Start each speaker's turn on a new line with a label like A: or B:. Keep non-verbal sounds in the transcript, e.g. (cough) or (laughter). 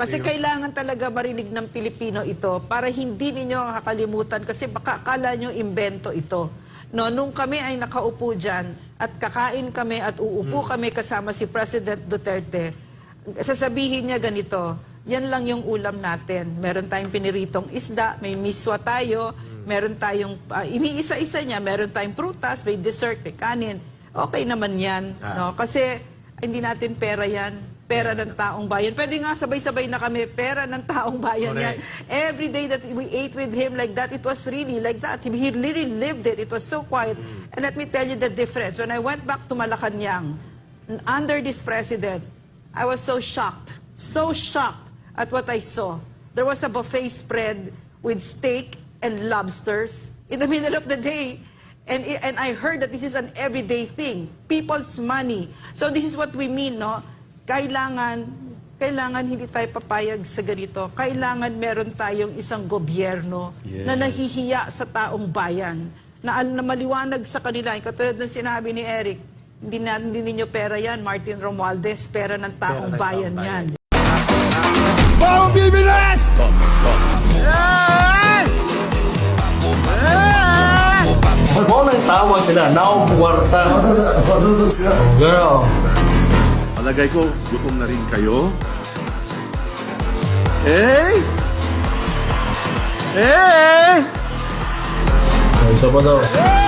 A: Kasi kailangan talaga marinig ng Pilipino ito para hindi ninyo kakalimutan kasi baka akala nyo invento ito. No, nung kami ay nakaupo dyan at kakain kami at uupo kami kasama si President Duterte, sasabihin niya ganito, yan lang yung ulam natin. Meron tayong piniritong isda, may miswa tayo, meron tayong, ah, iniisa-isa niya, meron tayong prutas, may dessert, may kanin. Okay naman yan.
B: Ah.
A: No? Kasi hindi natin pera yan. Pera ng taong bayan. Pwede nga sabay-sabay na kami, pera ng taong bayan yan. Every day that we ate with him like that, it was really like that. He really lived it. It was so quiet. And let me tell you the difference. When I went back to Malacanang, under this president, I was so shocked, so shocked at what I saw. There was a buffet spread with steak and lobsters in the (laughs) middle of the day. And, and I heard that this is an everyday thing. People's money. So this is what we mean, no? Kailangan, kailangan hindi tayo papayag sa ganito. Kailangan meron tayong isang gobyerno na nahihiya sa taong bayan. Na, na maliwanag sa kanila. Katulad ng sinabi ni Eric, hindi na hindi ninyo pera yan, Martin Romualdez, pera ng taong
B: ng taong
A: bayan
B: bayan.
A: yan.
C: Bawang Bibilas!
D: Ano nang tawag sila? Now Puwarta.
C: Na siya?
D: Girl.
C: Palagay ko, gutom na rin kayo. Hey! Hey!
D: Isa pa daw.